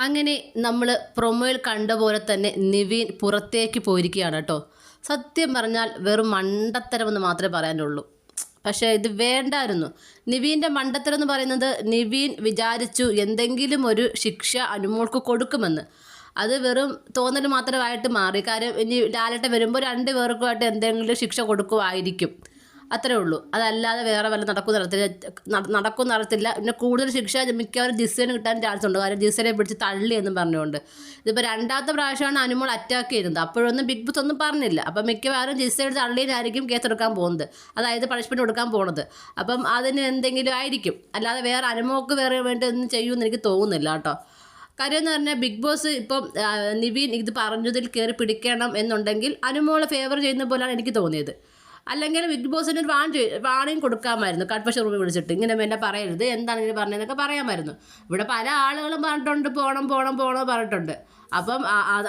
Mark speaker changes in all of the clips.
Speaker 1: അങ്ങനെ നമ്മൾ പ്രൊമോയിൽ കണ്ട പോലെ തന്നെ നിവീൻ പുറത്തേക്ക് പോയിരിക്കുകയാണ് കേട്ടോ. സത്യം പറഞ്ഞാൽ വെറും മണ്ടത്തരമെന്ന് മാത്രമേ പറയാനുള്ളൂ. പക്ഷേ ഇത് വേണ്ടായിരുന്നു. നിവീന്റെ മണ്ടത്തരം എന്ന് പറയുന്നത് നിവീൻ വിചാരിച്ചു എന്തെങ്കിലും ഒരു ശിക്ഷ അനുമോൾക്ക് കൊടുക്കുമെന്ന്. അത് വെറും തോന്നൽ മാത്രമായിട്ട് മാറി. കാര്യം ഇനി ലാലട്ട വരുമ്പോൾ രണ്ട് പേർക്കുമായിട്ട് എന്തെങ്കിലും ശിക്ഷ കൊടുക്കുമായിരിക്കും. അത്രേ ഉള്ളൂ. അതല്ലാതെ വേറെ വല്ല നടക്കും നടത്തില്ല നടക്കും നടത്തില്ല പിന്നെ കൂടുതൽ ശിക്ഷ മിക്കവാറും ജിസേന് കിട്ടാൻ ചാൻസ് ഉണ്ട്. കാരണം ജിസേനെ പിടിച്ച് തള്ളി എന്ന് പറഞ്ഞുകൊണ്ട്. ഇതിപ്പോൾ രണ്ടാമത്തെ പ്രാവശ്യമാണ് അനുമോൾ അറ്റാക്ക് ചെയ്യുന്നത് അപ്പോഴൊന്നും ബിഗ് ബോസ് ഒന്നും പറഞ്ഞില്ല. അപ്പം മിക്കവാറും ജിസയുടെ തള്ളിയിലായിരിക്കും കേസ് എടുക്കാൻ പോകുന്നത്. അതായത് പണിഷ്മെന്റ് കൊടുക്കാൻ പോണത്. അപ്പം അതിന് എന്തെങ്കിലും ആയിരിക്കും. അല്ലാതെ വേറെ അനുമോൾക്ക് വേറെ വേണ്ടി ഒന്നും ചെയ്യുമെന്ന് എനിക്ക് തോന്നുന്നില്ല കേട്ടോ. കാര്യം എന്ന് പറഞ്ഞാൽ ബിഗ് ബോസ് ഇപ്പം നിവീൻ ഇത് പറഞ്ഞതിൽ കയറി പിടിക്കണം എന്നുണ്ടെങ്കിൽ അനുമോളെ ഫേവർ ചെയ്യുന്ന പോലെയാണ് എനിക്ക് തോന്നിയത്. അല്ലെങ്കിൽ ബിഗ് ബോസിന് ഒരു വാൺ വാണിയും കൊടുക്കാമായിരുന്നു. കൺഫഷൻ റൂമിൽ വിളിച്ചിട്ട്. ഇങ്ങനെ എന്നെ പറയരുത് എന്താണ് ഇങ്ങനെ പറഞ്ഞതെന്നൊക്കെ പറയാമായിരുന്നു. ഇവിടെ പല ആളുകളും പറഞ്ഞിട്ടുണ്ട് പോകണം പോകണം പോകണം പറഞ്ഞിട്ടുണ്ട്. അപ്പം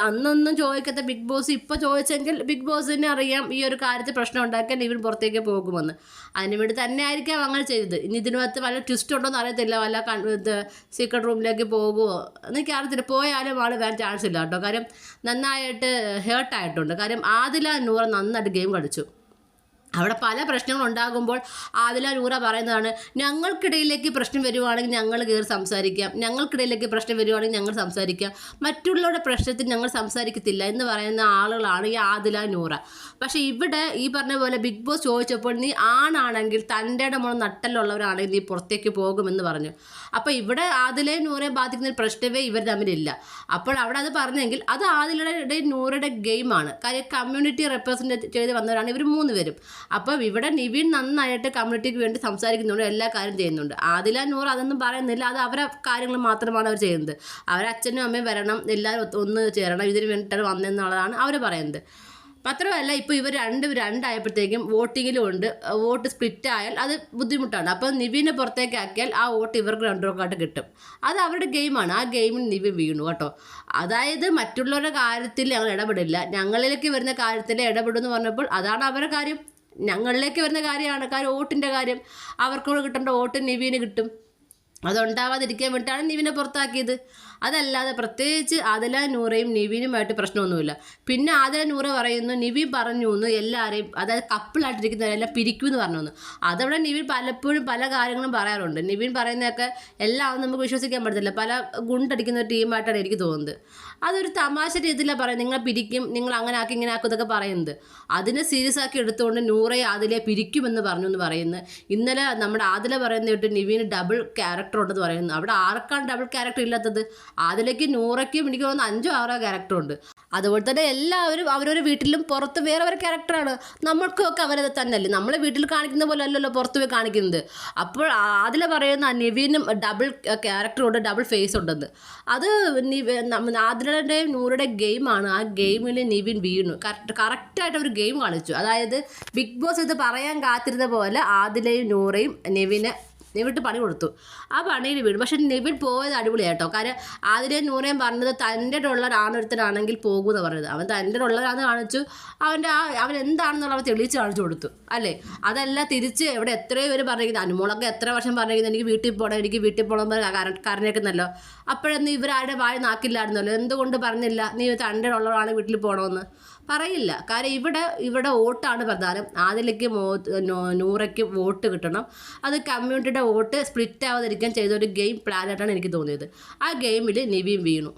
Speaker 1: അന്നൊന്നും ചോദിക്കാത്ത ബിഗ് ബോസ് ഇപ്പോൾ ചോദിച്ചെങ്കിൽ ബിഗ് ബോസിന് അറിയാം ഈ ഒരു കാര്യത്തിൽ പ്രശ്നം ഉണ്ടാക്കാൻ ഇവൻ പുറത്തേക്ക് പോകുമെന്ന്. അതിനുവേണ്ടി തന്നെ ആയിരിക്കാം അങ്ങനെ ചെയ്തത്. ഇനി ഇതിനകത്ത് വല്ല ട്വിസ്റ്റ് ഉണ്ടോ എന്ന് അറിയത്തില്ല. വല്ല സീക്രട്ട് റൂമിലേക്ക് പോകുമോ എന്നൊക്കെ അറിയത്തില്ല. പോയാലും ആൾ വരാൻ ചാൻസ് ഇല്ല കേട്ടോ. കാര്യം നന്നായിട്ട് ഹേർട്ടായിട്ടുണ്ട് കാര്യം ആദില നൂറ് നന്നായിട്ട് ഗെയിം കളിച്ചു. അവിടെ പല പ്രശ്നങ്ങൾ ഉണ്ടാകുമ്പോൾ ആദില നൂറ പറയുന്നതാണ് ഞങ്ങൾക്കിടയിലേക്ക് പ്രശ്നം വരുവാണെങ്കിൽ ഞങ്ങൾ കയറി സംസാരിക്കാം. ഞങ്ങൾക്കിടയിലേക്ക് പ്രശ്നം വരുവാണെങ്കിൽ ഞങ്ങൾ സംസാരിക്കാം. മറ്റുള്ളവരുടെ പ്രശ്നത്തിൽ ഞങ്ങൾ സംസാരിക്കത്തില്ല എന്ന് പറയുന്ന ആളുകളാണ് ഈ ആദില നൂറ. പക്ഷേ ഇവിടെ ഈ പറഞ്ഞ പോലെ ബിഗ് ബോസ് ചോദിച്ചപ്പോൾ നീ ആണാണെങ്കിൽ തന്റെ നമ്മൾ നട്ടലുള്ളവരാണെങ്കിൽ നീ പുറത്തേക്ക് പോകുമെന്ന് പറഞ്ഞു. അപ്പോൾ ഇവിടെ ആദിലയും നൂറെ ബാധിക്കുന്ന പ്രശ്നമേ ഇവർ തമ്മിലില്ല. അപ്പോൾ അവിടെ അത് പറഞ്ഞെങ്കിൽ അത് ആദിലയുടെ നൂറയുടെ ഗെയിമാണ്. കാര്യം കമ്മ്യൂണിറ്റി റെപ്രസെന്റ് ചെയ്ത് വന്നവരാണ് ഇവർ മൂന്ന് പേരും. അപ്പം ഇവിടെ നിവിൻ നന്നായിട്ട് കമ്മ്യൂണിറ്റിക്ക് വേണ്ടി സംസാരിക്കുന്നുണ്ട് എല്ലാ കാര്യം ചെയ്യുന്നുണ്ട്. ആദില നൂർ അതൊന്നും പറയുന്നില്ല. അത് അവരെ കാര്യങ്ങൾ മാത്രമാണ് അവർ ചെയ്യുന്നത്. അവരെ അച്ഛനും അമ്മയും വരണം എല്ലാവരും ഒന്ന് ചേരണം ഇതിന് വേണ്ടിയിട്ടാണ് വന്നതെന്നുള്ളതാണ് അവർ പറയുന്നത്. മാത്രമല്ല ഇപ്പോൾ ഇവർ രണ്ട് രണ്ടായപ്പോഴത്തേക്കും വോട്ടിങ്ങിലും ഉണ്ട് വോട്ട് സ്പ്ലിറ്റ് ആയാൽ അത് ബുദ്ധിമുട്ടാണ്. അപ്പോൾ നിവിനെ പുറത്തേക്കാക്കിയാൽ ആ വോട്ട് ഇവർക്ക് രണ്ടുപേർക്കായിട്ട് കിട്ടും. അത് അവരുടെ ഗെയിമാണ്. ആ ഗെയിമിൽ നിവിൻ വീണു കേട്ടോ. അതായത് മറ്റുള്ളവരുടെ കാര്യത്തിൽ ഞങ്ങൾ ഇടപെടില്ല. ഞങ്ങളിലേക്ക് വരുന്ന കാര്യത്തിൽ ഇടപെടുമെന്ന് പറഞ്ഞപ്പോൾ അതാണ് അവരുടെ കാര്യം. ഞങ്ങളിലേക്ക് വരുന്ന കാര്യമാണ്. കാര്യം വോട്ടിന്റെ കാര്യം. അവർക്കൂടെ കിട്ടേണ്ട വോട്ട് നിവീന് കിട്ടും. അതുണ്ടാവാതിരിക്കാൻ വേണ്ടിയിട്ടാണ് നിവിനെ പുറത്താക്കിയത്. അതല്ലാതെ പ്രത്യേകിച്ച് ആദല നൂറയും നിവിനുമായിട്ട് പ്രശ്നമൊന്നുമില്ല. പിന്നെ ആദല നൂറ പറയുന്നു നിവി പറഞ്ഞു എന്ന് എല്ലാവരെയും അതായത് കപ്പിളായിട്ടിരിക്കുന്നവരെല്ലാം പറഞ്ഞു എന്ന്. അതവിടെ നിവിൻ പലപ്പോഴും പല കാര്യങ്ങളും പറയാറുണ്ട്. നിവിൻ പറയുന്നതൊക്കെ എല്ലാം നമുക്ക് വിശ്വസിക്കാൻ പറ്റത്തില്ല. പല ഗുണ്ടടിക്കുന്ന ഒരു ടീമായിട്ടാണ് എനിക്ക് തോന്നുന്നത്. അതൊരു തമാശ രീതിയിലാണ് പറയുന്നത്. നിങ്ങളെ പിരിക്കും നിങ്ങൾ അങ്ങനെ ആക്കി ഇങ്ങനെ ആക്കും ഇതൊക്കെ പറയുന്നത്. അതിനെ സീരിയസ് ആക്കി എടുത്തുകൊണ്ട് നൂറയെ ആദിലെ പിരിക്കുമെന്ന് പറഞ്ഞു എന്ന് പറയുന്നത്. ഇന്നലെ നമ്മുടെ ആദല പറയുന്ന തൊട്ട് നിവിന് ഡബിൾ ക്യാരക്ടർ ഉണ്ടെന്ന് പറയുന്നു. അവിടെ ആർക്കാണ് ഡബിൾ ക്യാരക്ടർ ഇല്ലാത്തത്? അതിലേക്ക് നൂറയ്ക്കും എനിക്ക് തോന്നുന്നു അഞ്ചോ ആറോ ക്യാരക്ടർ ഉണ്ട്. അതുപോലെ തന്നെ എല്ലാവരും അവരവരുടെ വീട്ടിലും പുറത്ത് വേറെ വേറെ ക്യാരക്ടറാണ് നമ്മൾക്കൊക്കെ അവരത് തന്നെയല്ലേ? നമ്മളെ വീട്ടിൽ കാണിക്കുന്ന പോലെ അല്ലല്ലോ പുറത്ത് പോയി കാണിക്കുന്നത്. അപ്പോൾ അതിൽ പറയുന്ന നിവിനും ഡബിൾ ക്യാരക്ടറുണ്ട് ഡബിൾ ഫേസ് ഉണ്ടെന്ന്. അത് ആദിലയുടെയും നൂറുടെ ഗെയിമാണ് ആ ഗെയിമിൽ നിവിൻ വീണു. കറക്റ്റ് കറക്റ്റായിട്ട് ഒരു ഗെയിം കളിച്ചു അതായത് ബിഗ് ബോസ് ഇത് പറയാൻ കാത്തിരുന്ന പോലെ ആദിലയും നൂറയും നിവിന് നിവിട്ട് പണി കൊടുത്തു. ആ പണിയിൽ വീണു. പക്ഷെ നിവിൻ പോയത് അടിപൊളിയായിട്ടോ കാര്യം ആതിരെ നൂറേം പറഞ്ഞത് തന്റെ ഉള്ള ആണൊരുത്തനാണെങ്കിൽ പോകുമെന്ന് പറഞ്ഞത്. അവൻ തന്റെ ഉള്ളതാന്ന് കാണിച്ചു. അവന്റെ ആ അവൻ എന്താണെന്നുള്ള അവൻ തെളിയിച്ച് കാണിച്ചു കൊടുത്തു. അല്ലേ? അതല്ല തിരിച്ച് എവിടെ എത്രയോ പേര് പറഞ്ഞിരിക്കുന്നത് അനുമോളൊക്കെ എത്ര വർഷം പറഞ്ഞിരിക്കുന്നത് എനിക്ക് വീട്ടിൽ പോകണം എനിക്ക് വീട്ടിൽ പോകണം പറഞ്ഞ കരഞ്ഞേക്കുന്നല്ലോ അപ്പോഴൊന്നും ഇവരാരുടെ വായ നാക്കില്ലായിരുന്നല്ലോ. എന്തുകൊണ്ട് പറഞ്ഞില്ല? നീ തന്റെ ഉള്ളവരാണ് വീട്ടിൽ പോകണമെന്ന് പറയില്ല. കാര്യം ഇവിടെ ഇവിടെ വോട്ടാണ് പ്രധാനം. ആദിലയ്ക്ക് നൂറയ്ക്ക് വോട്ട് കിട്ടണം. അത് കമ്മ്യൂണിറ്റിയുടെ വോട്ട് സ്പ്ലിറ്റ് ആവാതിരിക്കാൻ ചെയ്ത ഒരു ഗെയിം പ്ലാനായിട്ടാണ് എനിക്ക് തോന്നിയത്. ആ ഗെയിമിൽ നിവിൻ വീണു.